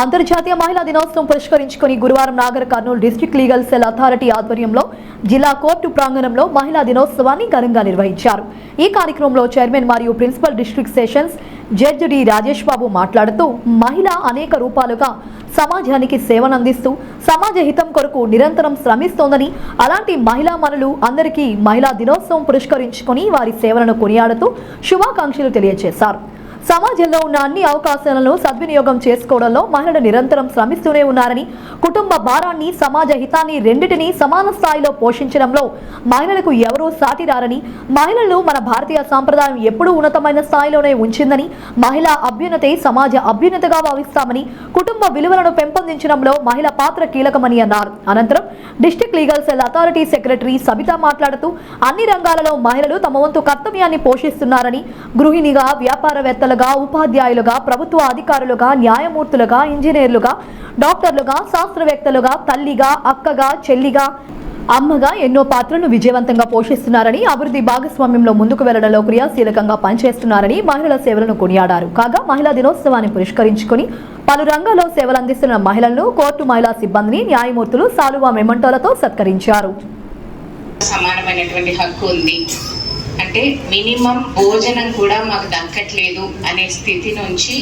అంతర్జాతీయ మహిళా దినోత్సవం పురస్కరించుకుని గురువారం Nagar Kurnool district legal cell authority ఆధ్వర్యంలో జిల్లా కోర్టు ప్రాంగణంలో మహిళా దినోత్సవాన్ని ఘనంగా నిర్వహించారు. ఈ కార్యక్రమంలో చైర్మన్ మరియు principal district sessions judge D Rajesh Babu మాట్లాడుతూ మహిళ అనేక రూపాలుగా సమాజానికి సేవనందిస్తూ సమాజ హితం కొరకు నిరంతరం శ్రమిస్తోందని అలాంటి మహిళా మనులు అందరికీ మహిళా దినోత్సవం పురస్కరించుకొని వారి సేవలను కొనియాడుతూ శుభాకాంక్షలు తెలియజేశారు సమాజంలో ఉన్న అన్ని అవకాశాలను సద్వినియోగం చేసుకోవడంలో మహిళలు నిరంతరం శ్రమిస్తూనే ఉన్నారని కుటుంబ భారాన్ని సమాజ హితాన్ని రెండింటిని సమాన స్థాయిలో పోషించడంలో మహిళలకు ఎవరూ సాటిరారని మహిళలు మన భారతీయ సాంప్రదాయం ఎప్పుడూ ఉన్నతమైన స్థాయిలోనే ఉంచిందని మహిళా అభ్యున్నతే సమాజ అభ్యున్నతగా భావిస్తామని కుటుంబ విలువలను పెంపొందించడంలో మహిళ పాత్ర కీలకమని అన్నారు. అనంతరం district legal cell authority secretary Sabitha మాట్లాడుతూ అన్ని రంగాలలో మహిళలు తమ వంతు కర్తవ్యాన్ని పోషిస్తున్నారని గృహిణిగా వ్యాపారవేత్తలు వ్యాపారవేత్తలుగా ఉపాధ్యాయులుగా ప్రభుత్వ అధికారులుగా న్యాయమూర్తులుగా ఇంజనీర్లుగా డాక్టర్లుగా శాస్త్రవేత్తలుగా తల్లిగా అక్కగా చెల్లిగా అమ్మగా ఎన్నో పాత్రను విజయవంతంగా పోషిస్తున్నారని అభివృద్ధి భాగస్వామ్యంలో ముందుకు వెళ్ళడంలో క్రియాశీలకంగా పనిచేస్తున్నారని మహిళల సేవలను కొనియాడారు. కాగా మహిళా దినోత్సవాన్ని పురస్కరించుకుని పలు రంగాల్లో సేవలు అందిస్తున్న మహిళలను కోర్టు మహిళా సిబ్బందిని న్యాయమూర్తులు సాలువా మెమంటోలతో సత్కరించారు. సమానమైనటువంటి హక్కు ఉంది. అంటే మినిమం భోజనం కూడా మాకు దక్కట్లేదు అనే స్థితి నుంచి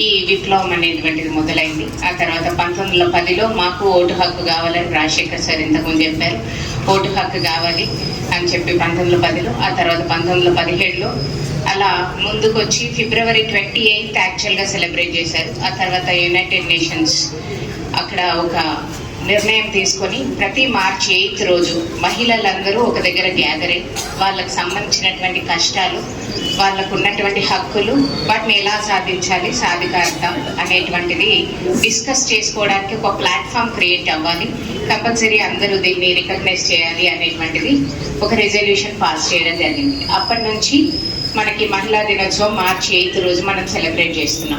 ఈ విప్లవం అనేటువంటిది మొదలైంది. ఆ తర్వాత పంతొమ్మిది వందల పదిలో మాకు ఓటు హక్కు కావాలని రాజశేఖర్ సార్ ఇంతకుముందు చెప్పారు. ఓటు హక్కు కావాలి అని చెప్పి పంతొమ్మిది వందల పదిలో ఆ తర్వాత పంతొమ్మిది వందల పదిహేడులో అలా ముందుకొచ్చి ఫిబ్రవరి ట్వంటీ ఎయిత్ యాక్చువల్గా సెలబ్రేట్ చేశారు. ఆ తర్వాత యునైటెడ్ నేషన్స్ అక్కడ ఒక నిర్ణయం తీసుకొని ప్రతి మార్చి ఎయిత్ రోజు మహిళలందరూ ఒక దగ్గర గ్యాదరింగ్ వాళ్ళకు సంబంధించినటువంటి కష్టాలు వాళ్ళకు ఉన్నటువంటి హక్కులు వాటిని ఎలా సాధించాలి సాధికారతం అనేటువంటిది డిస్కస్ చేసుకోవడానికి ఒక ప్లాట్ఫామ్ క్రియేట్ అవ్వాలి. కంపల్సరీ అందరూ దీన్ని రికగ్నైజ్ చేయాలి అనేటువంటిది ఒక రెజల్యూషన్ పాస్ చేయడం జరిగింది. అప్పటి నుంచి మనకి మహిళా దినోత్సవం మార్చి ఎయిత్ రోజు మనం సెలబ్రేట్ చేస్తున్నాం.